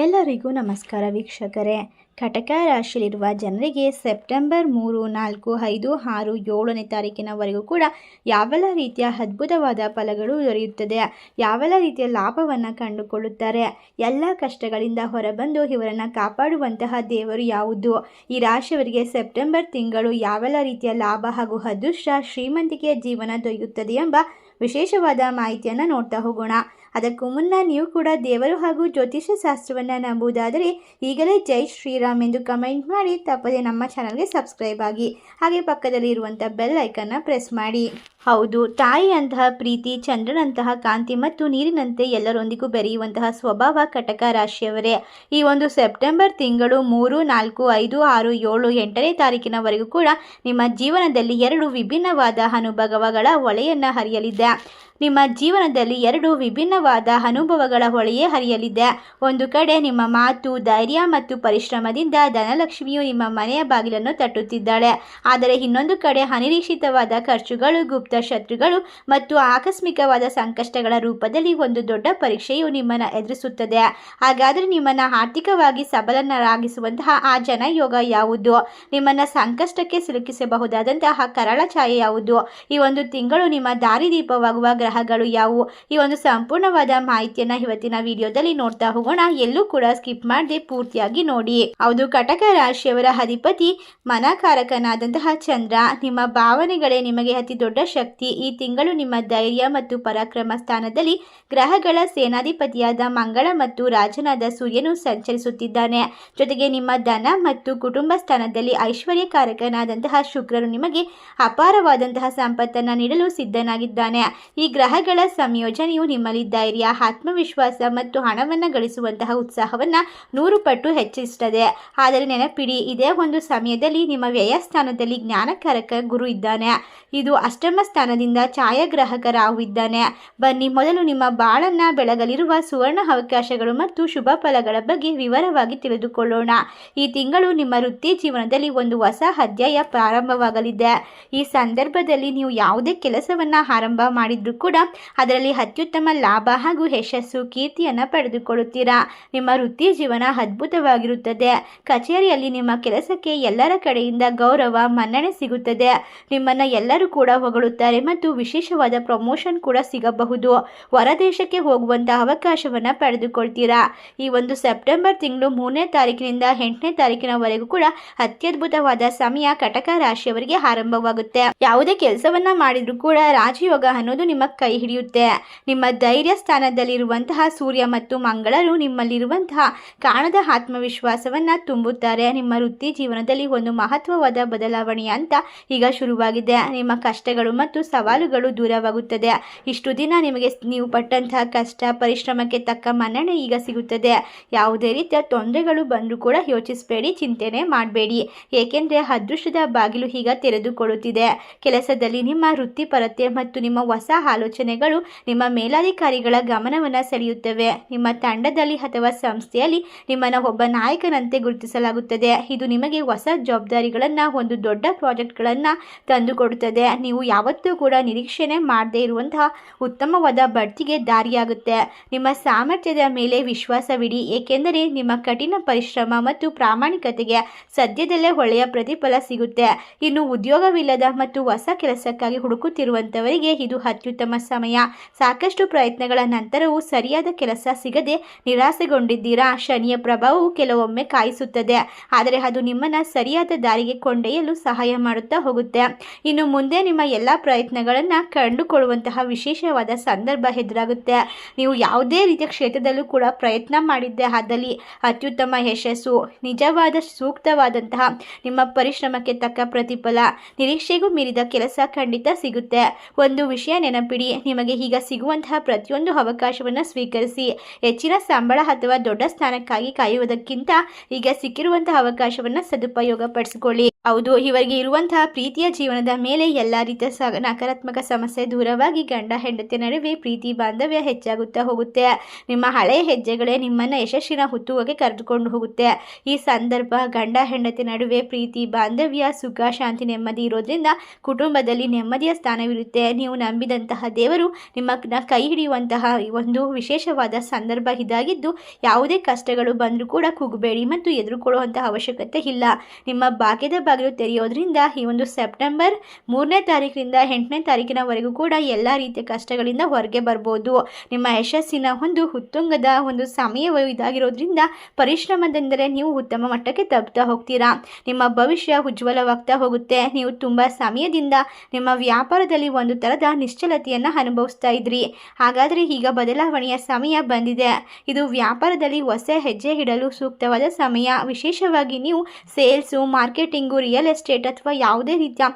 ಎಲ್ಲರಿಗೂ ನಮಸ್ಕಾರ ವೀಕ್ಷಕರೇ. ಕಟಕ ರಾಶಿಯಲ್ಲಿರುವ ಜನರಿಗೆ ಸೆಪ್ಟೆಂಬರ್ ಮೂರು, ನಾಲ್ಕು, ಐದು, ಆರು, ಏಳನೇ ತಾರೀಕಿನವರೆಗೂ ಕೂಡ ಯಾವೆಲ್ಲ ರೀತಿಯ ಅದ್ಭುತವಾದ ಫಲಗಳು ದೊರೆಯುತ್ತದೆ, ಯಾವೆಲ್ಲ ರೀತಿಯ ಲಾಭವನ್ನು ಕಂಡುಕೊಳ್ಳುತ್ತಾರೆ, ಎಲ್ಲ ಕಷ್ಟಗಳಿಂದ ಹೊರಬಂದು ಇವರನ್ನು ಕಾಪಾಡುವಂತಹ ದೇವರು ಯಾವುದು, ಈ ರಾಶಿಯವರಿಗೆ ಸೆಪ್ಟೆಂಬರ್ ತಿಂಗಳು ಯಾವೆಲ್ಲ ರೀತಿಯ ಲಾಭ ಹಾಗೂ ಅದೃಷ್ಟ ಶ್ರೀಮಂತಿಕೆಯ ಜೀವನ ದೊರೆಯುತ್ತದೆ ಎಂಬ ವಿಶೇಷವಾದ ಮಾಹಿತಿಯನ್ನು ನೋಡ್ತಾ ಹೋಗೋಣ. ಅದಕ್ಕೂ ಮುನ್ನ ನೀವು ಕೂಡ ದೇವರು ಹಾಗೂ ಜ್ಯೋತಿಷ್ಯ ಶಾಸ್ತ್ರವನ್ನು ನಂಬುವುದಾದರೆ ಈಗಲೇ ಜೈ ಶ್ರೀರಾಮ್ ಎಂದು ಕಮೆಂಟ್ ಮಾಡಿ ತಪ್ಪದೆ ನಮ್ಮ ಚಾನಲ್ಗೆ ಸಬ್ಸ್ಕ್ರೈಬ್ ಆಗಿ ಹಾಗೆ ಪಕ್ಕದಲ್ಲಿ ಇರುವಂಥ ಬೆಲ್ ಐಕನ್ನ ಪ್ರೆಸ್ ಮಾಡಿ. ಹೌದು, ತಾಯಿಯಂತಹ ಪ್ರೀತಿ, ಚಂದ್ರನಂತಹ ಕಾಂತಿ ಮತ್ತು ನೀರಿನಂತೆ ಎಲ್ಲರೊಂದಿಗೂ ಬೆರೆಯುವಂತಹ ಸ್ವಭಾವ ಕಟಕ ರಾಶಿಯವರೇ. ಈ ಒಂದು ಸೆಪ್ಟೆಂಬರ್ ತಿಂಗಳು ಮೂರು, ನಾಲ್ಕು, ಐದು, ಆರು, ಏಳು, ಎಂಟನೇ ತಾರೀಕಿನವರೆಗೂ ಕೂಡ ನಿಮ್ಮ ಜೀವನದಲ್ಲಿ ಎರಡು ವಿಭಿನ್ನವಾದ ಅನುಭವಗಳ ಹೊಳೆಯನ್ನು ಹರಿಯಲಿದೆ. ನಿಮ್ಮ ಜೀವನದಲ್ಲಿ ಎರಡು ವಿಭಿನ್ನವಾದ ಅನುಭವಗಳ ಹೊಳೆಯೇ ಹರಿಯಲಿದೆ. ಒಂದು ಕಡೆ ನಿಮ್ಮ ಮಾತು, ಧೈರ್ಯ ಮತ್ತು ಪರಿಶ್ರಮದಿಂದ ಧನಲಕ್ಷ್ಮಿಯು ನಿಮ್ಮ ಮನೆಯ ಬಾಗಿಲನ್ನು ತಟ್ಟುತ್ತಿದ್ದಾಳೆ. ಆದರೆ ಇನ್ನೊಂದು ಕಡೆ ಅನಿರೀಕ್ಷಿತವಾದ ಖರ್ಚುಗಳು ಗುಪ್ತ ಶತ್ರುಗಳು ಮತ್ತು ಆಕಸ್ಮಿಕವಾದ ಸಂಕಷ್ಟಗಳ ರೂಪದಲ್ಲಿ ಒಂದು ದೊಡ್ಡ ಪರೀಕ್ಷೆಯು ನಿಮ್ಮನ್ನು ಎದುರಿಸುತ್ತದೆ. ಹಾಗಾದರೆ ನಿಮ್ಮನ್ನು ಆರ್ಥಿಕವಾಗಿ ಸಬಲನರಾಗಿಸುವಂತಹ ಆ ಜನಯೋಗ ಯಾವುದು? ನಿಮ್ಮನ್ನು ಸಂಕಷ್ಟಕ್ಕೆ ಸಿಲುಕಿಸಬಹುದಾದಂತಹ ಕರಳ ಛಾಯೆ ಯಾವುದು? ಈ ಒಂದು ತಿಂಗಳು ನಿಮ್ಮ ದಾರಿದೀಪವಾಗುವ ಗ್ರಹಗಳು ಯಾವುವು? ಈ ಒಂದು ಸಂಪೂರ್ಣವಾದ ಮಾಹಿತಿಯನ್ನ ಇವತ್ತಿನ ವಿಡಿಯೋದಲ್ಲಿ ನೋಡ್ತಾ ಹೋಗೋಣ. ಎಲ್ಲೂ ಕೂಡ ಸ್ಕಿಪ್ ಮಾಡದೆ ಪೂರ್ತಿಯಾಗಿ ನೋಡಿ. ಹೌದು, ಕಟಕ ರಾಶಿಯವರ ಅಧಿಪತಿ ಮನಕಾರಕನಾದಂತಹ ಚಂದ್ರ, ನಿಮ್ಮ ಭಾವನೆಗಳೇ ನಿಮಗೆ ಅತಿ ದೊಡ್ಡ ಶಕ್ತಿ ಈ ತಿಂಗಳು ನಿಮ್ಮ ಧೈರ್ಯ ಮತ್ತು ಪರಾಕ್ರಮ ಸ್ಥಾನದಲ್ಲಿ ಗ್ರಹಗಳ ಸೇನಾಧಿಪತಿಯಾದ ಮಂಗಳ ಮತ್ತು ರಾಜನಾದ ಸೂರ್ಯನು ಸಂಚರಿಸುತ್ತಿದ್ದಾನೆ. ಜೊತೆಗೆ ನಿಮ್ಮ ಧನ ಮತ್ತು ಕುಟುಂಬ ಸ್ಥಾನದಲ್ಲಿ ಐಶ್ವರ್ಯಕಾರಕನಾದಂತಹ ಶುಕ್ರನು ನಿಮಗೆ ಅಪಾರವಾದಂತಹ ಸಂಪತ್ತನ್ನು ನೀಡಲು ಸಿದ್ಧನಾಗಿದ್ದಾನೆ. ಈ ಗ್ರಹಗಳ ಸಂಯೋಜನೆಯು ನಿಮ್ಮಲ್ಲಿ ಧೈರ್ಯ, ಆತ್ಮವಿಶ್ವಾಸ ಮತ್ತು ಹಣವನ್ನು ಗಳಿಸುವಂತಹ ಉತ್ಸಾಹವನ್ನು ನೂರು ಪಟ್ಟು ಹೆಚ್ಚಿಸುತ್ತದೆ. ಆದರೆ ನೆನಪಿಡಿ, ಇದೇ ಒಂದು ಸಮಯದಲ್ಲಿ ನಿಮ್ಮ ವ್ಯಯ ಸ್ಥಾನದಲ್ಲಿ ಜ್ಞಾನಕಾರಕ ಗುರು ಇದ್ದಾನೆ. ಇದು ಅಷ್ಟಮ ಸ್ಥಾನದಿಂದ ಛಾಯಾಗ್ರಾಹಕ ರಾಹು ಇದ್ದಾನೆ ಬನ್ನಿ, ಮೊದಲು ನಿಮ್ಮ ಬಾಳನ್ನ ಬೆಳಗಲಿರುವ ಸುವರ್ಣ ಅವಕಾಶಗಳು ಮತ್ತು ಶುಭ ಫಲಗಳ ಬಗ್ಗೆ ವಿವರವಾಗಿ ತಿಳಿದುಕೊಳ್ಳೋಣ. ಈ ತಿಂಗಳು ನಿಮ್ಮ ವೃತ್ತಿ ಜೀವನದಲ್ಲಿ ಒಂದು ಹೊಸ ಅಧ್ಯಾಯ ಪ್ರಾರಂಭವಾಗಲಿದೆ. ಈ ಸಂದರ್ಭದಲ್ಲಿ ನೀವು ಯಾವುದೇ ಕೆಲಸವನ್ನ ಆರಂಭ ಮಾಡಿದ್ರೂ ಕೂಡ ಅದರಲ್ಲಿ ಅತ್ಯುತ್ತಮ ಲಾಭ ಹಾಗೂ ಯಶಸ್ಸು ಕೀರ್ತಿಯನ್ನ ಪಡೆದುಕೊಳ್ಳುತ್ತೀರಾ? ನಿಮ್ಮ ವೃತ್ತಿ ಜೀವನ ಅದ್ಭುತವಾಗಿರುತ್ತದೆ. ಕಚೇರಿಯಲ್ಲಿ ನಿಮ್ಮ ಕೆಲಸಕ್ಕೆ ಎಲ್ಲರ ಕಡೆಯಿಂದ ಗೌರವ, ಮನ್ನಣೆ ಸಿಗುತ್ತದೆ. ನಿಮ್ಮನ್ನ ಎಲ್ಲರೂ ಕೂಡ ಹೊಗಳುತ್ತಾರೆ. ಮತ್ತು ವಿಶೇಷವಾದ ಪ್ರಮೋಷನ್ ಕೂಡ ಸಿಗಬಹುದು. ಹೊರದೇಶಕ್ಕೆ ಹೋಗುವಂತಹ ಅವಕಾಶವನ್ನು ಪಡೆದುಕೊಳ್ತೀರಾ? ಈ ಒಂದು ಸೆಪ್ಟೆಂಬರ್ ತಿಂಗಳು ಮೂರನೇ ತಾರೀಕಿನಿಂದ ಎಂಟನೇ ತಾರೀಕಿನವರೆಗೂ ಕೂಡ ಅತ್ಯದ್ಭುತವಾದ ಸಮಯ ಕಟಕ ರಾಶಿಯವರಿಗೆ ಆರಂಭವಾಗುತ್ತೆ. ಯಾವುದೇ ಕೆಲಸವನ್ನ ಮಾಡಿದ್ರು ಕೂಡ ರಾಜಯೋಗ ಅನ್ನೋದು ನಿಮ್ಮ ಕೈ ಹಿಡಿಯುತ್ತೆ. ನಿಮ್ಮ ಧೈರ್ಯ ಸ್ಥಾನದಲ್ಲಿರುವಂತಹ ಸೂರ್ಯ ಮತ್ತು ಮಂಗಳರು ನಿಮ್ಮಲ್ಲಿರುವಂತಹ ಕಾಣದ ಆತ್ಮವಿಶ್ವಾಸವನ್ನ ತುಂಬುತ್ತಾರೆ. ನಿಮ್ಮ ವೃತ್ತಿ ಜೀವನದಲ್ಲಿ ಒಂದು ಮಹತ್ವವಾದ ಬದಲಾವಣೆ ಅಂತ ಈಗ ಶುರುವಾಗಿದೆ. ನಿಮ್ಮ ಕಷ್ಟಗಳು ಸವಾಲುಗಳು ದೂರವಾಗುತ್ತದೆ. ಇಷ್ಟು ದಿನ ನಿಮಗೆ ನೀವು ಪಟ್ಟಂತಹ ಕಷ್ಟ, ಪರಿಶ್ರಮಕ್ಕೆ ತಕ್ಕ ಮನ್ನಣೆ ಈಗ ಸಿಗುತ್ತದೆ. ಯಾವುದೇ ರೀತಿಯ ತೊಂದರೆಗಳು ಬಂದರೂ ಕೂಡ ಯೋಚಿಸಬೇಡಿ, ಚಿಂತನೆ ಮಾಡಬೇಡಿ. ಏಕೆಂದರೆ ಅದೃಷ್ಟದ ಬಾಗಿಲು ಈಗ ತೆರೆದುಕೊಳ್ಳುತ್ತಿದೆ. ಕೆಲಸದಲ್ಲಿ ನಿಮ್ಮ ವೃತ್ತಿಪರತೆ ಮತ್ತು ನಿಮ್ಮ ಹೊಸ ಆಲೋಚನೆಗಳು ನಿಮ್ಮ ಮೇಲಾಧಿಕಾರಿಗಳ ಗಮನವನ್ನು ಸೆಳೆಯುತ್ತವೆ. ನಿಮ್ಮ ತಂಡದಲ್ಲಿ ಅಥವಾ ಸಂಸ್ಥೆಯಲ್ಲಿ ನಿಮ್ಮನ್ನು ಒಬ್ಬ ನಾಯಕನಂತೆ ಗುರುತಿಸಲಾಗುತ್ತದೆ. ಇದು ನಿಮಗೆ ಹೊಸ ಜವಾಬ್ದಾರಿಗಳನ್ನು, ಒಂದು ದೊಡ್ಡ ಪ್ರಾಜೆಕ್ಟ್ಗಳನ್ನು ತಂದುಕೊಡುತ್ತದೆ. ನೀವು ಯಾವತ್ತೂ ಕೂಡ ನಿರೀಕ್ಷೆನೆ ಮಾಡದೇ ಇರುವಂತಹ ಉತ್ತಮವಾದ ಬಡ್ತಿಗೆ ದಾರಿಯಾಗುತ್ತೆ. ನಿಮ್ಮ ಸಾಮರ್ಥ್ಯದ ಮೇಲೆ ವಿಶ್ವಾಸವಿಡಿ, ಏಕೆಂದರೆ ನಿಮ್ಮ ಕಠಿಣ ಪರಿಶ್ರಮ ಮತ್ತು ಪ್ರಾಮಾಣಿಕತೆಗೆ ಸದ್ಯದಲ್ಲೇ ಒಳ್ಳೆಯ ಪ್ರತಿಫಲ ಸಿಗುತ್ತೆ. ಇನ್ನು ಉದ್ಯೋಗವಿಲ್ಲದ ಮತ್ತು ಹೊಸ ಕೆಲಸಕ್ಕಾಗಿ ಹುಡುಕುತ್ತಿರುವಂಥವರಿಗೆ ಇದು ಅತ್ಯುತ್ತಮ ಸಮಯ. ಸಾಕಷ್ಟು ಪ್ರಯತ್ನಗಳ ನಂತರವೂ ಸರಿಯಾದ ಕೆಲಸ ಸಿಗದೆ ನಿರಾಸೆಗೊಂಡಿದ್ದೀರಾ? ಶನಿಯ ಪ್ರಭಾವವು ಕೆಲವೊಮ್ಮೆ ಕಾಯಿಸುತ್ತದೆ. ಆದರೆ ಅದು ನಿಮ್ಮನ್ನು ಸರಿಯಾದ ದಾರಿಗೆ ಕೊಂಡೊಯ್ಯಲು ಸಹಾಯ ಮಾಡುತ್ತಾ ಹೋಗುತ್ತೆ. ಇನ್ನು ಮುಂದೆ ನಿಮ್ಮ ಎಲ್ಲ ಪ್ರಯತ್ನಗಳನ್ನು ಕಂಡುಕೊಳ್ಳುವಂತಹ ವಿಶೇಷವಾದ ಸಂದರ್ಭ ಎದುರಾಗುತ್ತೆ. ನೀವು ಯಾವುದೇ ರೀತಿಯ ಕ್ಷೇತ್ರದಲ್ಲೂ ಕೂಡ ಪ್ರಯತ್ನ ಮಾಡಿದ್ದೆ ಆದಲ್ಲಿ ಅತ್ಯುತ್ತಮ ಯಶಸ್ಸು, ನಿಜವಾದ ಸೂಕ್ತವಾದಂತಹ ನಿಮ್ಮ ಪರಿಶ್ರಮಕ್ಕೆ ತಕ್ಕ ಪ್ರತಿಫಲ, ನಿರೀಕ್ಷೆಗೂ ಮೀರಿದ ಕೆಲಸ ಖಂಡಿತ ಸಿಗುತ್ತೆ. ಒಂದು ವಿಷಯ ನೆನಪಿಡಿ, ನಿಮಗೆ ಈಗ ಸಿಗುವಂತಹ ಪ್ರತಿಯೊಂದು ಅವಕಾಶವನ್ನು ಸ್ವೀಕರಿಸಿ. ಹೆಚ್ಚಿನ ಸಂಬಳ ಅಥವಾ ದೊಡ್ಡ ಸ್ಥಾನಕ್ಕಾಗಿ ಕಾಯುವುದಕ್ಕಿಂತ ಈಗ ಸಿಕ್ಕಿರುವಂತಹ ಅವಕಾಶವನ್ನು ಸದುಪಯೋಗ ಪಡಿಸಿಕೊಳ್ಳಿ ಹೌದು, ಇವರಿಗೆ ಇರುವಂತಹ ಪ್ರೀತಿಯ ಜೀವನದ ಮೇಲೆ ಎಲ್ಲ ರೀತಿಯ ನಕಾರಾತ್ಮಕ ಸಮಸ್ಯೆ ದೂರವಾಗಿ ಗಂಡ ಹೆಂಡತಿ ನಡುವೆ ಪ್ರೀತಿ ಬಾಂಧವ್ಯ ಹೆಚ್ಚಾಗುತ್ತಾ ಹೋಗುತ್ತೆ. ನಿಮ್ಮ ಹಳೆಯ ಹೆಜ್ಜೆಗಳೇ ನಿಮ್ಮನ್ನು ಯಶಸ್ಸಿನ ಹುತ್ತುವಗೆ ಕರೆದುಕೊಂಡು ಹೋಗುತ್ತೆ. ಈ ಸಂದರ್ಭ ಗಂಡ ಹೆಂಡತಿ ನಡುವೆ ಪ್ರೀತಿ, ಬಾಂಧವ್ಯ, ಸುಖ, ಶಾಂತಿ, ನೆಮ್ಮದಿ ಇರೋದ್ರಿಂದ ಕುಟುಂಬದಲ್ಲಿ ನೆಮ್ಮದಿಯ ಸ್ಥಾನವಿರುತ್ತೆ. ನೀವು ನಂಬಿದಂತಹ ದೇವರು ನಿಮ್ಮ ಕೈ ಹಿಡಿಯುವಂತಹ ಒಂದು ವಿಶೇಷವಾದ ಸಂದರ್ಭ ಇದಾಗಿದ್ದು, ಯಾವುದೇ ಕಷ್ಟಗಳು ಬಂದರೂ ಕೂಡ ಕುಗ್ಬೇಡಿ ಮತ್ತು ಎದುರುಕೊಳ್ಳುವಂತಹ ಅವಶ್ಯಕತೆ ಇಲ್ಲ. ನಿಮ್ಮ ಭಾಗ್ಯದ ಬಾಗಿಲು ತೆರೆಯೋದ್ರಿಂದ ಈ ಒಂದು ಸೆಪ್ಟೆಂಬರ್ ಮೂರನೇ ತಾರೀಕಿನಿಂದ ಎಂಟನೇ ತಾರೀಕಿನವರೆಗೂ ಕೂಡ ಎಲ್ಲ ರೀತಿಯ ಕಷ್ಟಗಳಿಂದ ಹೊರಗೆ ಬರ್ಬೋದು. ನಿಮ್ಮ ಯಶಸ್ಸಿನ ಒಂದು ಉತ್ತುಂಗದ ಒಂದು ಸಮಯವು ಇದಾಗಿರೋದ್ರಿಂದ ಪರಿಶ್ರಮದಿಂದಲೇ ನೀವು ಉತ್ತಮ ಮಟ್ಟಕ್ಕೆ ತಪ್ಪುತ್ತಾ ಹೋಗ್ತೀರಾ. ನಿಮ್ಮ ಭವಿಷ್ಯ ಉಜ್ವಲವಾಗ್ತಾ ಹೋಗುತ್ತೆ. ನೀವು ತುಂಬ ಸಮಯದಿಂದ ನಿಮ್ಮ ವ್ಯಾಪಾರದಲ್ಲಿ ಒಂದು ಥರದ ನಿಶ್ಚಲತೆಯನ್ನು ಅನುಭವಿಸ್ತಾ ಇದ್ರಿ. ಹಾಗಾದರೆ ಈಗ ಬದಲಾವಣೆಯ ಸಮಯ ಬಂದಿದೆ. ಇದು ವ್ಯಾಪಾರದಲ್ಲಿ ಹೊಸ ಹೆಜ್ಜೆ ಇಡಲು ಸೂಕ್ತವಾದ ಸಮಯ. ವಿಶೇಷವಾಗಿ ನೀವು ಸೇಲ್ಸು, ಮಾರ್ಕೆಟಿಂಗು, ರಿಯಲ್ ಎಸ್ಟೇಟ್ ಅಥವಾ ಯಾವುದೇ ರೀತಿಯ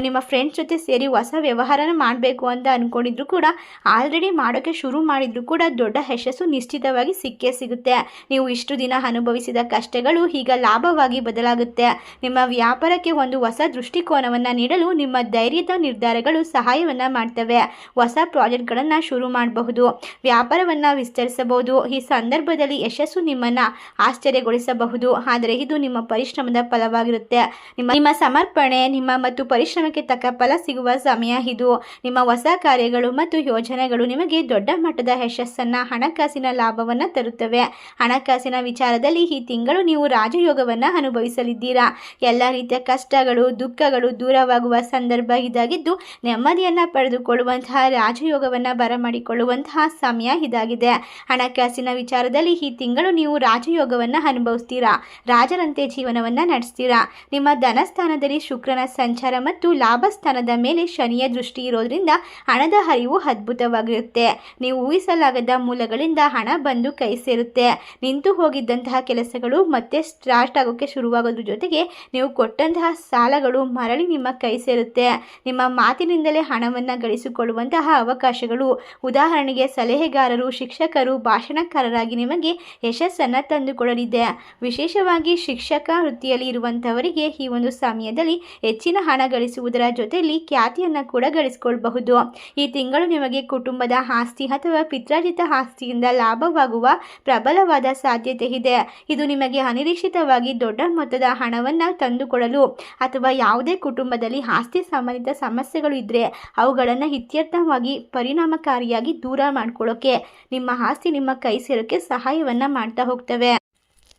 ನಿಮ್ಮ ಫ್ರೆಂಡ್ಸ್ ಜೊತೆ ಸೇರಿ ಹೊಸ ವ್ಯವಹಾರನ ಮಾಡಬೇಕು ಅಂತ ಅಂದ್ಕೊಂಡಿದ್ರು ಕೂಡ ಆಲ್ರೆಡಿ ಮಾಡೋಕ್ಕೆ ಶುರು ಮಾಡಿದ್ರು ಕೂಡ ದೊಡ್ಡ ಯಶಸ್ಸು ನಿಶ್ಚಿತವಾಗಿ ಸಿಕ್ಕೇ ಸಿಗುತ್ತೆ. ನೀವು ಇಷ್ಟು ದಿನ ಅನುಭವಿಸಿದ ಕಷ್ಟಗಳು ಈಗ ಲಾಭವಾಗಿ ಬದಲಾಗುತ್ತೆ. ನಿಮ್ಮ ವ್ಯಾಪಾರಕ್ಕೆ ಒಂದು ಹೊಸ ದೃಷ್ಟಿಕೋನವನ್ನು ನೀಡಲು ನಿಮ್ಮ ಧೈರ್ಯದ ನಿರ್ಧಾರಗಳು ಸಹಾಯವನ್ನು ಮಾಡ್ತವೆ. ಹೊಸ ಪ್ರಾಜೆಕ್ಟ್ಗಳನ್ನು ಶುರು ಮಾಡಬಹುದು, ವ್ಯಾಪಾರವನ್ನು ವಿಸ್ತರಿಸಬಹುದು. ಈ ಸಂದರ್ಭದಲ್ಲಿ ಯಶಸ್ಸು ನಿಮ್ಮನ್ನು ಆಶ್ಚರ್ಯಗೊಳಿಸಬಹುದು. ಆದರೆ ಇದು ನಿಮ್ಮ ಪರಿಶ್ರಮದ ಫಲವಾಗಿರುತ್ತೆ. ನಿಮ್ಮ ನಿಮ್ಮ ಸಮರ್ಪಣೆ, ನಿಮ್ಮ ಮತ್ತು ಪರಿಶ್ರಮಕ್ಕೆ ತಕ್ಕ ಫಲ ಸಿಗುವ ಸಮಯ ಇದು. ನಿಮ್ಮ ಹೊಸ ಕಾರ್ಯಗಳು ಮತ್ತು ಯೋಜನೆಗಳು ನಿಮಗೆ ದೊಡ್ಡ ಮಟ್ಟದ ಯಶಸ್ಸನ್ನು, ಹಣಕಾಸಿನ ಲಾಭವನ್ನು ತರುತ್ತವೆ. ಹಣಕಾಸಿನ ವಿಚಾರದಲ್ಲಿ ಈ ತಿಂಗಳು ನೀವು ರಾಜಯೋಗವನ್ನು ಅನುಭವಿಸಲಿದ್ದೀರಾ? ಎಲ್ಲ ರೀತಿಯ ಕಷ್ಟಗಳು, ದುಃಖಗಳು ದೂರವಾಗುವ ಸಂದರ್ಭ ಇದಾಗಿದ್ದು, ನೆಮ್ಮದಿಯನ್ನು ಪಡೆದುಕೊಳ್ಳುವಂತಹ, ರಾಜಯೋಗವನ್ನು ಬರಮಾಡಿಕೊಳ್ಳುವಂತಹ ಸಮಯ ಇದಾಗಿದೆ. ಹಣಕಾಸಿನ ವಿಚಾರದಲ್ಲಿ ಈ ತಿಂಗಳು ನೀವು ರಾಜಯೋಗವನ್ನು ಅನುಭವಿಸ್ತೀರಾ? ರಾಜರಂತೆ ಜೀವನವನ್ನು ನಡೆಸ್ತೀರಾ? ನಿಮ್ಮ ಧನಸ್ಥಾನದಲ್ಲಿ ಶುಕ್ರನ ಸಂಚಾರ ಮತ್ತು ಲಾಭಸ್ಥಾನದ ಮೇಲೆ ಶನಿಯ ದೃಷ್ಟಿ ಇರೋದ್ರಿಂದ ಹಣದ ಹರಿವು ಅದ್ಭುತವಾಗಿರುತ್ತೆ. ನೀವು ಊಹಿಸಲಾಗದ ಮೂಲಗಳಿಂದ ಹಣ ಬಂದು ಕೈ ಸೇರುತ್ತೆ. ನಿಂತು ಹೋಗಿದ್ದಂತಹ ಕೆಲಸಗಳು ಮತ್ತೆ ಸ್ಟಾರ್ಟ್ ಆಗೋಕ್ಕೆ ಶುರುವಾಗೋದ್ರ ಜೊತೆಗೆ ನೀವು ಕೊಟ್ಟಂತಹ ಸಾಲಗಳು ಮರಳಿ ನಿಮ್ಮ ಕೈ ಸೇರುತ್ತೆ. ನಿಮ್ಮ ಮಾತಿನಿಂದಲೇ ಹಣವನ್ನು ಗಳಿಸಿಕೊಳ್ಳುವಂತಹ ಅವಕಾಶಗಳು. ಉದಾಹರಣೆಗೆ ಸಲಹೆಗಾರರು, ಶಿಕ್ಷಕರು, ಭಾಷಣಕಾರರಾಗಿ ನಿಮಗೆ ಯಶಸ್ಸನ್ನು ತಂದುಕೊಡಲಿದೆ. ವಿಶೇಷವಾಗಿ ಶಿಕ್ಷಕ ವೃತ್ತಿಯಲ್ಲಿ ಇರುವಂಥವರಿಗೆ ಈ ಒಂದು ಸಮಯದಲ್ಲಿ ಹೆಚ್ಚಿನ ಹಣ ಗಳಿಸುವುದರ ಜೊತೆಯಲ್ಲಿ ಖ್ಯಾತಿಯನ್ನು ಕೂಡ ಗಳಿಸಿಕೊಳ್ಳಬಹುದು ಈ ತಿಂಗಳು ನಿಮಗೆ ಕುಟುಂಬದ ಆಸ್ತಿ ಅಥವಾ ಪಿತ್ರಾರ್ಜಿತ ಆಸ್ತಿಯಿಂದ ಲಾಭವಾಗುವ ಪ್ರಬಲವಾದ ಸಾಧ್ಯತೆ ಇದೆ. ಇದು ನಿಮಗೆ ಅನಿರೀಕ್ಷಿತವಾಗಿ ದೊಡ್ಡ ಮೊತ್ತದ ಹಣವನ್ನು ತಂದುಕೊಡಲು ಅಥವಾ ಯಾವುದೇ ಕುಟುಂಬದಲ್ಲಿ ಆಸ್ತಿ ಸಂಬಂಧಿತ ಸಮಸ್ಯೆಗಳು ಇದ್ದರೆ ಅವುಗಳನ್ನು ಇತ್ಯರ್ಥವಾಗಿ ಪರಿಣಾಮಕಾರಿಯಾಗಿ ದೂರ ಮಾಡ್ಕೊಳ್ಳೋಕೆ, ನಿಮ್ಮ ಆಸ್ತಿ ನಿಮ್ಮ ಕೈ ಸೇರೋಕ್ಕೆ ಸಹಾಯವನ್ನು ಮಾಡ್ತಾ ಹೋಗ್ತವೆ.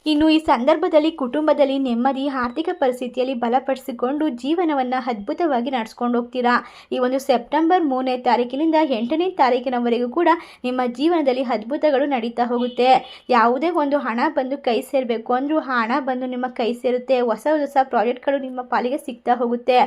ಇನ್ನು ಈ ಸಂದರ್ಭದಲ್ಲಿ ಕುಟುಂಬದಲ್ಲಿ ನೆಮ್ಮದಿ, ಆರ್ಥಿಕ ಪರಿಸ್ಥಿತಿಯಲ್ಲಿ ಬಲಪಡಿಸಿಕೊಂಡು ಜೀವನವನ್ನು ಅದ್ಭುತವಾಗಿ ನಡೆಸ್ಕೊಂಡು ಹೋಗ್ತೀರಾ? ಈ ಒಂದು ಸೆಪ್ಟೆಂಬರ್ ಮೂರನೇ ತಾರೀಕಿನಿಂದ ಎಂಟನೇ ತಾರೀಕಿನವರೆಗೂ ಕೂಡ ನಿಮ್ಮ ಜೀವನದಲ್ಲಿ ಅದ್ಭುತಗಳು ನಡೀತಾ ಹೋಗುತ್ತೆ. ಯಾವುದೇ ಒಂದು ಹಣ ಬಂದು ಕೈ ಸೇರಬೇಕು ಅಂದರೂ ಆ ಹಣ ಬಂದು ನಿಮ್ಮ ಕೈ ಸೇರುತ್ತೆ. ಹೊಸ ಹೊಸ ಪ್ರಾಜೆಕ್ಟ್ಗಳು ನಿಮ್ಮ ಪಾಲಿಗೆ ಸಿಗ್ತಾ ಹೋಗುತ್ತೆ.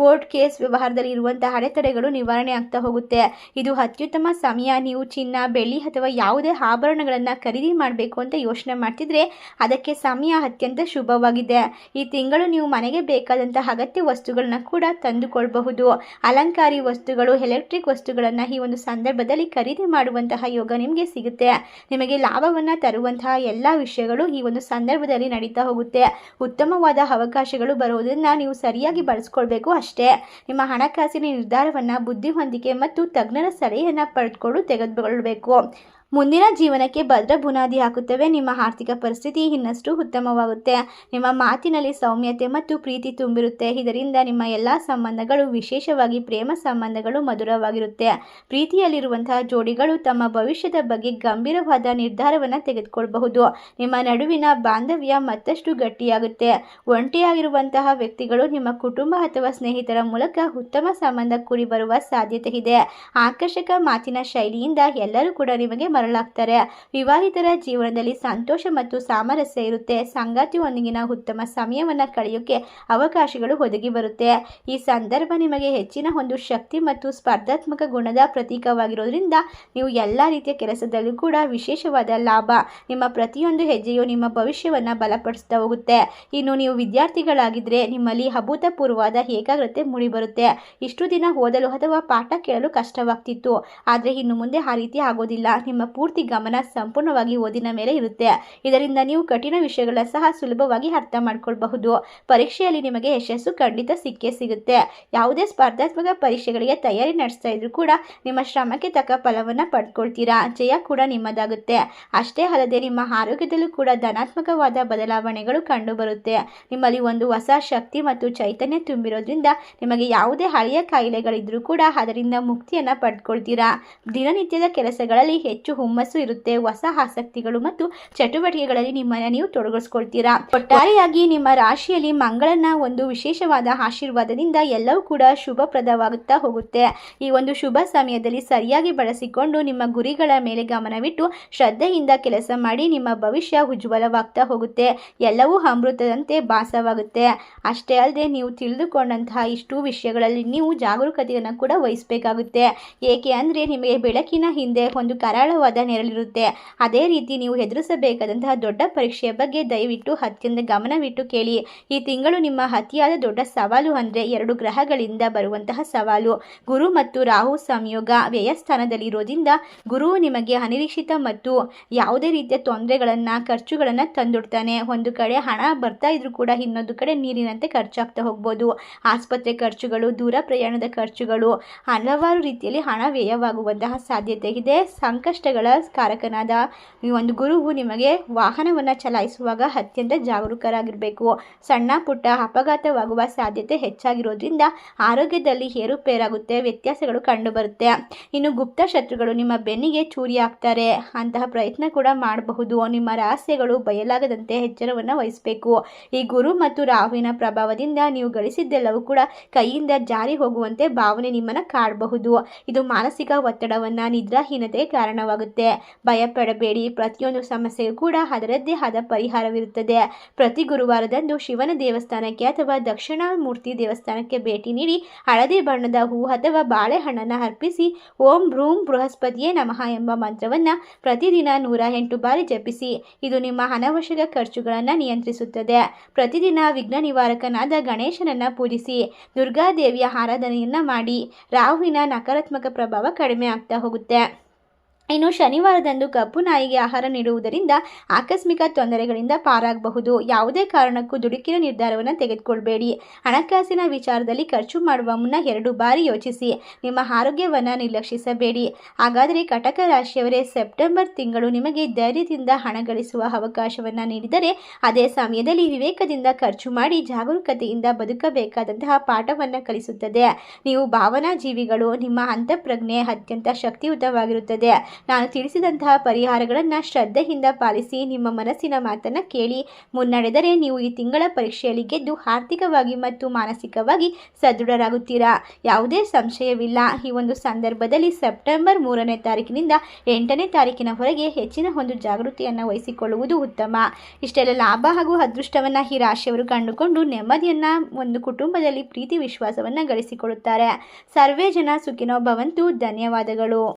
ಕೋರ್ಟ್ ಕೇಸ್ ವ್ಯವಹಾರದಲ್ಲಿ ಇರುವಂತಹ ಅಡೆತಡೆಗಳು ನಿವಾರಣೆ ಆಗ್ತಾ ಹೋಗುತ್ತೆ. ಇದು ಅತ್ಯುತ್ತಮ ಸಮಯ. ನೀವು ಚಿನ್ನ, ಬೆಳ್ಳಿ ಅಥವಾ ಯಾವುದೇ ಆಭರಣಗಳನ್ನು ಖರೀದಿ ಮಾಡಬೇಕು ಅಂತ ಯೋಚನೆ ಮಾಡ್ತಿದ್ರೆ ಅದಕ್ಕೆ ಸಮಯ ಅತ್ಯಂತ ಶುಭವಾಗಿದೆ. ಈ ತಿಂಗಳು ನೀವು ಮನೆಗೆ ಬೇಕಾದಂತಹ ಅಗತ್ಯ ವಸ್ತುಗಳನ್ನ ಕೂಡ ತಂದುಕೊಳ್ಬಹುದು. ಅಲಂಕಾರಿ ವಸ್ತುಗಳು, ಎಲೆಕ್ಟ್ರಿಕ್ ವಸ್ತುಗಳನ್ನು ಈ ಒಂದು ಸಂದರ್ಭದಲ್ಲಿ ಖರೀದಿ ಮಾಡುವಂತಹ ಯೋಗ ನಿಮಗೆ ಸಿಗುತ್ತೆ. ನಿಮಗೆ ಲಾಭವನ್ನು ತರುವಂತಹ ಎಲ್ಲ ವಿಷಯಗಳು ಈ ಒಂದು ಸಂದರ್ಭದಲ್ಲಿ ನಡೀತಾ ಹೋಗುತ್ತೆ. ಉತ್ತಮವಾದ ಅವಕಾಶಗಳು ಬರೋದನ್ನು ನೀವು ಸರಿಯಾಗಿ ಬಳಸ್ಕೊಳ್ಬೇಕು ಅಷ್ಟೇ. ನಿಮ್ಮ ಹಣಕಾಸಿನ ನಿರ್ಧಾರವನ್ನು ಬುದ್ಧಿವಂತಿಕೆ ಮತ್ತು ತಜ್ಞರ ಸಲಹೆಯನ್ನ ಪಡೆದುಕೊಂಡು ತೆಗೆದುಕೊಳ್ಳಬೇಕು. ಮುಂದಿನ ಜೀವನಕ್ಕೆ ಭದ್ರ ಬುನಾದಿ ಹಾಕುತ್ತವೆ. ನಿಮ್ಮ ಆರ್ಥಿಕ ಪರಿಸ್ಥಿತಿ ಇನ್ನಷ್ಟು ಉತ್ತಮವಾಗುತ್ತೆ. ನಿಮ್ಮ ಮಾತಿನಲ್ಲಿ ಸೌಮ್ಯತೆ ಮತ್ತು ಪ್ರೀತಿ ತುಂಬಿರುತ್ತೆ. ಇದರಿಂದ ನಿಮ್ಮ ಎಲ್ಲ ಸಂಬಂಧಗಳು ವಿಶೇಷವಾಗಿ ಪ್ರೇಮ ಸಂಬಂಧಗಳು ಮಧುರವಾಗಿರುತ್ತೆ. ಪ್ರೀತಿಯಲ್ಲಿರುವಂತಹ ಜೋಡಿಗಳು ತಮ್ಮ ಭವಿಷ್ಯದ ಬಗ್ಗೆ ಗಂಭೀರವಾದ ನಿರ್ಧಾರವನ್ನು ತೆಗೆದುಕೊಳ್ಳಬಹುದು ನಿಮ್ಮ ನಡುವಿನ ಬಾಂಧವ್ಯ ಮತ್ತಷ್ಟು ಗಟ್ಟಿಯಾಗುತ್ತೆ. ಒಂಟಿಯಾಗಿರುವಂತಹ ವ್ಯಕ್ತಿಗಳು ನಿಮ್ಮ ಕುಟುಂಬ ಅಥವಾ ಸ್ನೇಹಿತರ ಮೂಲಕ ಉತ್ತಮ ಸಂಬಂಧ ಕೂಡಿ ಬರುವ ಸಾಧ್ಯತೆ ಇದೆ. ಆಕರ್ಷಕ ಮಾತಿನ ಶೈಲಿಯಿಂದ ಎಲ್ಲರೂ ಕೂಡ ನಿಮಗೆ ಮರಳಾಗ್ತಾರೆ ವಿವಾಹಿತರ ಜೀವನದಲ್ಲಿ ಸಂತೋಷ ಮತ್ತು ಸಾಮರಸ್ಯ ಇರುತ್ತೆ. ಸಂಗಾತಿಯೊಂದಿಗಿನ ಉತ್ತಮ ಸಮಯವನ್ನು ಕಳೆಯೋಕೆ ಅವಕಾಶಗಳು ಒದಗಿ ಬರುತ್ತೆ. ಈ ಸಂದರ್ಭ ನಿಮಗೆ ಹೆಚ್ಚಿನ ಒಂದು ಶಕ್ತಿ ಮತ್ತು ಸ್ಪರ್ಧಾತ್ಮಕ ಗುಣದ ಪ್ರತೀಕವಾಗಿರೋದ್ರಿಂದ ನೀವು ಎಲ್ಲ ರೀತಿಯ ಕೆಲಸದಲ್ಲೂ ಕೂಡ ವಿಶೇಷವಾದ ಲಾಭ. ನಿಮ್ಮ ಪ್ರತಿಯೊಂದು ಹೆಜ್ಜೆಯು ನಿಮ್ಮ ಭವಿಷ್ಯವನ್ನ ಬಲಪಡಿಸ್ತಾ ಹೋಗುತ್ತೆ. ಇನ್ನು ನೀವು ವಿದ್ಯಾರ್ಥಿಗಳಾಗಿದ್ರೆ ನಿಮ್ಮಲ್ಲಿ ಅಭೂತಪೂರ್ವವಾದ ಏಕಾಗ್ರತೆ ಮೂಡಿಬರುತ್ತೆ. ಇಷ್ಟು ದಿನ ಓದಲು ಅಥವಾ ಪಾಠ ಕೇಳಲು ಕಷ್ಟವಾಗ್ತಿತ್ತು. ಆದರೆ ಇನ್ನು ಮುಂದೆ ಆ ರೀತಿ ಆಗೋದಿಲ್ಲ. ನಿಮ್ಮ ಪೂರ್ತಿ ಗಮನ ಸಂಪೂರ್ಣವಾಗಿ ಓದಿನ ಮೇಲೆ ಇರುತ್ತೆ. ಇದರಿಂದ ನೀವು ಕಠಿಣ ವಿಷಯಗಳ ಸಹ ಸುಲಭವಾಗಿ ಅರ್ಥ ಮಾಡ್ಕೊಳ್ಬಹುದು. ಪರೀಕ್ಷೆಯಲ್ಲಿ ನಿಮಗೆ ಯಶಸ್ಸು ಖಂಡಿತ ಸಿಕ್ಕೇ ಸಿಗುತ್ತೆ. ಯಾವುದೇ ಸ್ಪರ್ಧಾತ್ಮಕ ಪರೀಕ್ಷೆಗಳಿಗೆ ತಯಾರಿ ನಡೆಸ್ತಾ ಇದ್ರೂ ಕೂಡ ನಿಮ್ಮ ಶ್ರಮಕ್ಕೆ ತಕ್ಕ ಫಲವನ್ನು ಪಡ್ಕೊಳ್ತೀರಾ? ಜಯ ಕೂಡ ನಿಮ್ಮದಾಗುತ್ತೆ. ಅಷ್ಟೇ ಅಲ್ಲದೆ ನಿಮ್ಮ ಆರೋಗ್ಯದಲ್ಲೂ ಕೂಡ ಧನಾತ್ಮಕವಾದ ಬದಲಾವಣೆಗಳು ಕಂಡುಬರುತ್ತೆ. ನಿಮ್ಮಲ್ಲಿ ಒಂದು ಹೊಸ ಶಕ್ತಿ ಮತ್ತು ಚೈತನ್ಯ ತುಂಬಿರೋದ್ರಿಂದ ನಿಮಗೆ ಯಾವುದೇ ಹಳೆಯ ಕಾಯಿಲೆಗಳಿದ್ರೂ ಕೂಡ ಅದರಿಂದ ಮುಕ್ತಿಯನ್ನು ಪಡ್ಕೊಳ್ತೀರಾ? ದಿನನಿತ್ಯದ ಕೆಲಸಗಳಲ್ಲಿ ಹೆಚ್ಚು ಹುಮ್ಮಸ್ಸು ಇರುತ್ತೆ, ಹೊಸ ಆಸಕ್ತಿಗಳು ಮತ್ತು ಚಟುವಟಿಕೆಗಳಲ್ಲಿ ನಿಮ್ಮನ್ನು ನೀವು ತೊಡಗಿಸ್ಕೊಳ್ತೀರಾ? ಒಟ್ಟಾರೆಯಾಗಿ ನಿಮ್ಮ ರಾಶಿಯಲ್ಲಿ ಮಂಗಳನ ಒಂದು ವಿಶೇಷವಾದ ಆಶೀರ್ವಾದದಿಂದ ಎಲ್ಲವೂ ಕೂಡ ಶುಭಪ್ರದವಾಗುತ್ತಾ ಹೋಗುತ್ತೆ. ಈ ಒಂದು ಶುಭ ಸಮಯದಲ್ಲಿ ಸರಿಯಾಗಿ ಬಳಸಿಕೊಂಡು ನಿಮ್ಮ ಗುರಿಗಳ ಮೇಲೆ ಗಮನವಿಟ್ಟು ಶ್ರದ್ಧೆಯಿಂದ ಕೆಲಸ ಮಾಡಿ ನಿಮ್ಮ ಭವಿಷ್ಯ ಉಜ್ವಲವಾಗ್ತಾ ಹೋಗುತ್ತೆ. ಎಲ್ಲವೂ ಅಮೃತದಂತೆ ಭಾಸವಾಗುತ್ತೆ. ಅಷ್ಟೇ ಅಲ್ಲದೆ ನೀವು ತಿಳಿದುಕೊಂಡಂತಹ ಇಷ್ಟು ವಿಷಯಗಳಲ್ಲಿ ನೀವು ಜಾಗರೂಕತೆಯನ್ನು ಕೂಡ ವಹಿಸಬೇಕಾಗುತ್ತೆ. ಏಕೆ ಅಂದರೆ ನಿಮಗೆ ಬೆಳಕಿನ ಹಿಂದೆ ಒಂದು ಕರಾಳವಾದ ನೆರಳಿರುತ್ತೆ. ಅದೇ ರೀತಿ ನೀವು ಎದುರಿಸಬೇಕಾದಂತಹ ದೊಡ್ಡ ಪರೀಕ್ಷೆಯ ಬಗ್ಗೆ ದಯವಿಟ್ಟು ಅತ್ಯಂತ ಗಮನವಿಟ್ಟು ಕೇಳಿ. ಈ ತಿಂಗಳು ನಿಮ್ಮ ಅತಿಯಾದ ದೊಡ್ಡ ಸವಾಲು ಅಂದರೆ ಎರಡು ಗ್ರಹಗಳಿಂದ ಬರುವಂತಹ ಸವಾಲು. ಗುರು ಮತ್ತು ರಾಹು ಸಂಯೋಗ ವ್ಯಯಸ್ಥಾನದಲ್ಲಿರೋದ್ರಿಂದ ಗುರು ನಿಮಗೆ ಅನಿರೀಕ್ಷಿತ ಮತ್ತು ಯಾವುದೇ ರೀತಿಯ ತೊಂದರೆಗಳನ್ನು, ಖರ್ಚುಗಳನ್ನು ತಂದುಡ್ತಾನೆ. ಒಂದು ಕಡೆ ಹಣ ಬರ್ತಾ ಇದ್ರೂ ಕೂಡ ಇನ್ನೊಂದು ಕಡೆ ನೀರಿನಂತೆ ಖರ್ಚಾಗ್ತಾ ಹೋಗ್ಬೋದು. ಆಸ್ಪತ್ರೆ ಖರ್ಚುಗಳು, ದೂರ ಪ್ರಯಾಣದ ಖರ್ಚುಗಳು, ಹಲವಾರು ರೀತಿಯಲ್ಲಿ ಹಣ ವ್ಯಯವಾಗುವಂತಹ ಸಾಧ್ಯತೆ ಇದೆ. ಸಂಕಷ್ಟಗಳ ಕಾರಕನಾದ ಒಂದು ಗುರುವು ನಿಮಗೆ ವಾಹನವನ್ನು ಚಲಾಯಿಸುವಾಗ ಅತ್ಯಂತ ಜಾಗರೂಕರಾಗಿರಬೇಕು. ಸಣ್ಣ ಪುಟ್ಟ ಅಪಘಾತವಾಗುವ ಸಾಧ್ಯತೆ ಹೆಚ್ಚಾಗಿರೋದ್ರಿಂದ ಆರೋಗ್ಯದಲ್ಲಿ ಏರುಪೇರಾಗುತ್ತೆ, ವ್ಯತ್ಯಾಸಗಳು ಕಂಡುಬರುತ್ತೆ. ಇನ್ನು ಗುಪ್ತ ಶತ್ರುಗಳು ನಿಮ್ಮ ಬೆನ್ನಿಗೆ ಚೂರಿ ಹಾಕ್ತಾರೆ. ಅಂತಹ ಪ್ರಯತ್ನ ಕೂಡ ಮಾಡಬಹುದು. ನಿಮ್ಮ ರಹಸ್ಯಗಳು ಬಯಲಾಗದಂತೆ ಎಚ್ಚರವನ್ನು ವಹಿಸಬೇಕು. ಈ ಗುರು ಮತ್ತು ರಾಹುವಿನ ಪ್ರಭಾವದಿಂದ ನೀವು ಗಳಿಸಿದ್ದೆಲ್ಲವೂ ಕೂಡ ಕೈಯಿಂದ ಜಾರಿ ಹೋಗುವಂತೆ ಭಾವನೆ ನಿಮ್ಮನ್ನು ಕಾಡಬಹುದು. ಇದು ಮಾನಸಿಕ ಒತ್ತಡವನ್ನು, ನಿದ್ರಾಹೀನತೆಗೆ ಕಾರಣವಾಗುತ್ತೆ ಭಯಪಡಬೇಡಿ. ಪ್ರತಿಯೊಂದು ಸಮಸ್ಯೆಗೂ ಕೂಡ ಅದರದ್ದೇ ಆದ ಪರಿಹಾರವಿರುತ್ತದೆ. ಪ್ರತಿ ಗುರುವಾರದಂದು ಶಿವನ ದೇವಸ್ಥಾನಕ್ಕೆ ಅಥವಾ ದಕ್ಷಿಣ ಮೂರ್ತಿ ದೇವಸ್ಥಾನಕ್ಕೆ ಭೇಟಿ ನೀಡಿ ಹಳದಿ ಬಣ್ಣದ ಹೂ ಅಥವಾ ಬಾಳೆಹಣ್ಣನ್ನು ಅರ್ಪಿಸಿ ಓಂ ಭ್ರೂಂ ಬೃಹಸ್ಪತಿಯೇ ನಮಃ ಎಂಬ ಮಂತ್ರವನ್ನು ಪ್ರತಿದಿನ ನೂರ ಎಂಟು ಬಾರಿ ಜಪಿಸಿ ಇದು ನಿಮ್ಮ ಅನವಶ್ಯಕ ಖರ್ಚುಗಳನ್ನು ನಿಯಂತ್ರಿಸುತ್ತದೆ. ಪ್ರತಿದಿನ ವಿಘ್ನ ನಿವಾರಕನಾದ ಗಣೇಶನನ್ನು ಪೂಜಿಸಿ ದುರ್ಗಾದೇವಿಯ ಆರಾಧನೆಯನ್ನು ಮಾಡಿ ರಾಹುವಿನ ನಕಾರಾತ್ಮಕ ಪ್ರಭಾವ ಕಡಿಮೆ ಆಗ್ತಾ ಹೋಗುತ್ತೆ. ಇನ್ನು ಶನಿವಾರದಂದು ಕಪ್ಪು ನಾಯಿಗೆ ಆಹಾರ ನೀಡುವುದರಿಂದ ಆಕಸ್ಮಿಕ ತೊಂದರೆಗಳಿಂದ ಪಾರಾಗಬಹುದು. ಯಾವುದೇ ಕಾರಣಕ್ಕೂ ದುಡುಕಿನ ನಿರ್ಧಾರವನ್ನು ತೆಗೆದುಕೊಳ್ಬೇಡಿ. ಹಣಕಾಸಿನ ವಿಚಾರದಲ್ಲಿ ಖರ್ಚು ಮಾಡುವ ಮುನ್ನ ಎರಡು ಬಾರಿ ಯೋಚಿಸಿ. ನಿಮ್ಮ ಆರೋಗ್ಯವನ್ನು ನಿರ್ಲಕ್ಷಿಸಬೇಡಿ. ಹಾಗಾದರೆ ಕಟಕ ರಾಶಿಯವರೇ, ಸೆಪ್ಟೆಂಬರ್ ತಿಂಗಳು ನಿಮಗೆ ಧೈರ್ಯದಿಂದ ಹಣ ಗಳಿಸುವ ಅವಕಾಶವನ್ನು ನೀಡಿದರೆ ಅದೇ ಸಮಯದಲ್ಲಿ ವಿವೇಕದಿಂದ ಖರ್ಚು ಮಾಡಿ ಜಾಗರೂಕತೆಯಿಂದ ಬದುಕಬೇಕಾದಂತಹ ಪಾಠವನ್ನು ಕಲಿಸುತ್ತದೆ. ನೀವು ಭಾವನಾ ಜೀವಿಗಳು ನಿಮ್ಮ ಅಂತಃಪ್ರಜ್ಞೆ ಅತ್ಯಂತ ಶಕ್ತಿಯುತವಾಗಿರುತ್ತದೆ. ನಾನು ತಿಳಿಸಿದಂತಹ ಪರಿಹಾರಗಳನ್ನು ಶ್ರದ್ಧೆಯಿಂದ ಪಾಲಿಸಿ ನಿಮ್ಮ ಮನಸ್ಸಿನ ಮಾತನ್ನು ಕೇಳಿ ಮುನ್ನಡೆದರೆ ನೀವು ಈ ತಿಂಗಳ ಪರೀಕ್ಷೆಯಲ್ಲಿ ಗೆದ್ದು ಆರ್ಥಿಕವಾಗಿ ಮತ್ತು ಮಾನಸಿಕವಾಗಿ ಸದೃಢರಾಗುತ್ತೀರಾ? ಯಾವುದೇ ಸಂಶಯವಿಲ್ಲ. ಈ ಒಂದು ಸಂದರ್ಭದಲ್ಲಿ ಸೆಪ್ಟೆಂಬರ್ ಮೂರನೇ ತಾರೀಕಿನಿಂದ ಎಂಟನೇ ತಾರೀಕಿನವರೆಗೆ ಹೆಚ್ಚಿನ ಒಂದು ಜಾಗೃತಿಯನ್ನು ವಹಿಸಿಕೊಳ್ಳುವುದು ಉತ್ತಮ. ಇಷ್ಟೆಲ್ಲ ಲಾಭ ಹಾಗೂ ಅದೃಷ್ಟವನ್ನು ಈ ರಾಶಿಯವರು ಕಂಡುಕೊಂಡು ನೆಮ್ಮದಿಯನ್ನು ಒಂದು ಕುಟುಂಬದಲ್ಲಿ ಪ್ರೀತಿ ವಿಶ್ವಾಸವನ್ನು ಗಳಿಸಿಕೊಳ್ಳುತ್ತಾರೆ. ಸರ್ವೇ ಜನ ಸುಖಿನೋ ಭವಂತು. ಧನ್ಯವಾದಗಳು.